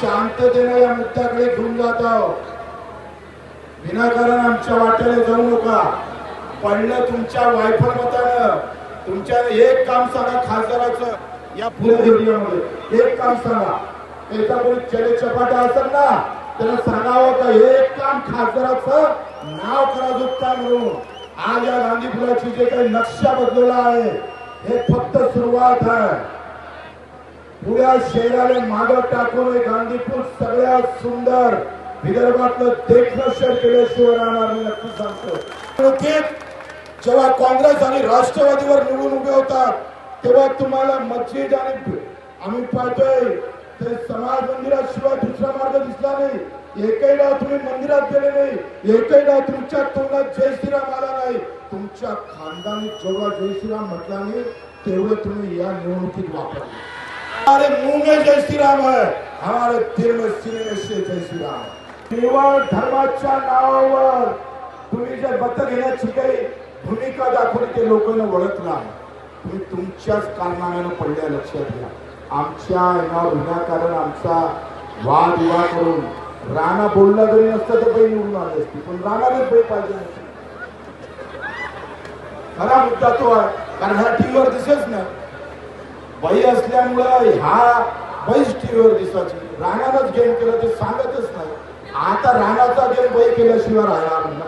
शांततेने या मुद्द्याकडे घेऊन जात आहोत. विनाकारण आमच्या वाट्याला जाऊ नका. पडलं तुमच्या वायफळ मतानं तुमच्या एक काम सांगा खासदाराचं या पुणे एरियामध्ये. एक काम सांगा. एका कोणी चले चपाटा असेल ना त्याला सांगावं का एक काम खासदाराचं नाव करा झुकता म्हणून. आज या गांधी फुलाची जे काही नक्षा बदलला आहे हे फक्त सुरुवात आहे. पुऱ्या शहराला मागं टाकून हे सगळ्यात सुंदर विदर्भातलं देखणं शहर केल्याशिवाय राहणार मी नक्की सांगतो. निवडणुकीत जेव्हा काँग्रेस आणि राष्ट्रवादीवर निवडून उभे होतात तेव्हा तुम्हाला मस्जिद आणि आम्ही पाहतोय ते समाज मंदिराशिवाय दुसरा मार्ग दिसला नाही. एकही डाव तुम्ही मंदिरात गेले नाही. एकही डाव तुमच्या तोंडात जय श्रीराम आला नाही. तुमच्या खानदानी जेवढा जय श्रीराम म्हटला नाही तेवढं तुम्ही या निवडणुकीत वापरले. अरे मुंह जय श्रीराम आहे. है हमारे दिल में केवळ धर्माच्या नावावर तुम्ही जे बत्त घेण्याची काही भूमिका दाखवली ते लोकांना नाही. तुम्ही तुमच्याच कारणानं पडल्या लक्षात घ्या. आमच्या येणार विनाकारण आमचा वाद विवाद करून राणा बोलला जरी नसतं तर बाई निवडून आली असती पण राणाने बाई पाहिजे नसती. खरा मुद्दा तो आहे. कारण ह्या टीमवर दिसेच ना बाई असल्यामुळं ह्या बाईच टीव्हीवर दिसायची राणानंच गेम केलं ते सांगतच नाही आता राणाचा गेम बै केल्याशिवाय राहणार नाही.